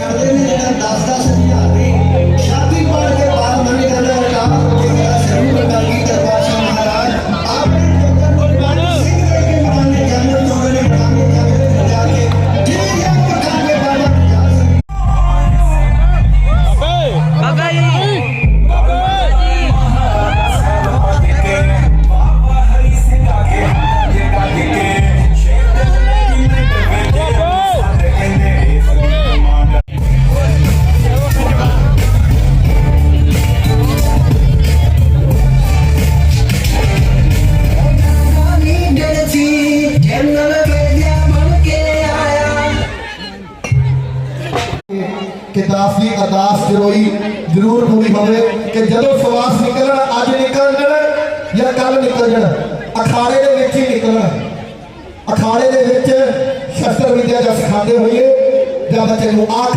ਕਰਦੇ ਨੇ ਜਿਹੜਾ 10 10 ਹਜ਼ਾਰ। ਕਿ ਦੀ ਅਰਦਾਸ ਜਰੂਰੀ, ਜ਼ਰੂਰ ਪੂਰੀ ਹੋਵੇ ਕਿ ਜਦੋਂ ਸਵਾਸ ਨਿਕਲਣ, ਅੱਜ ਨਿਕਲ ਜਾਣ ਜਾਂ ਕੱਲ ਨਿਕਲ ਜਾਣ ਅਖਾੜੇ ਦੇ ਵਿੱਚ ਹੀ ਨਿਕਲਣ। ਅਖਾੜੇ ਦੇ ਵਿੱਚ ਸ਼ਸਤਰ ਵਿਦਿਆ ਦਾ ਸਿਖਾਉਂਦੇ ਹੋਈਏ ਜਾਂ ਬੱਚੇ ਨੂੰ ਆਖ